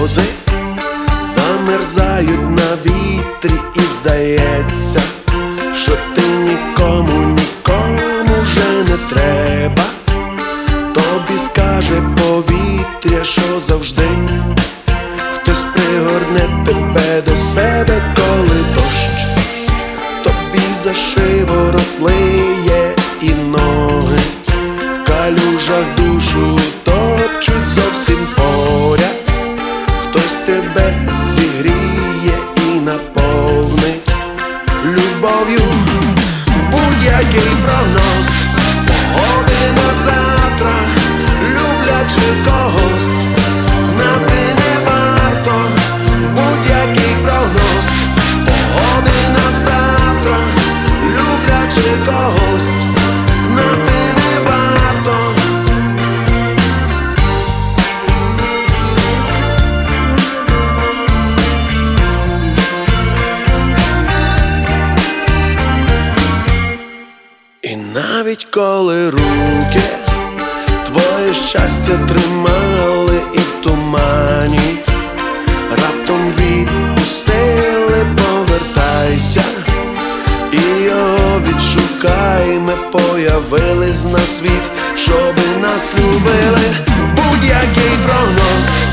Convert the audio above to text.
рози замерзають на вітрі, і здається, що ти нікому, нікому вже не треба. Тобі скаже повітря, що завжди хтось пригорне тебе до себе, коли дощ тобі за шиворот лиє і ноги в калюжах душу навіть коли руки твоє щастя тримали і в тумані, раптом відпустили, повертайся, і його відшукай, ми появились на світ, щоби нас любили, будь-який прогноз,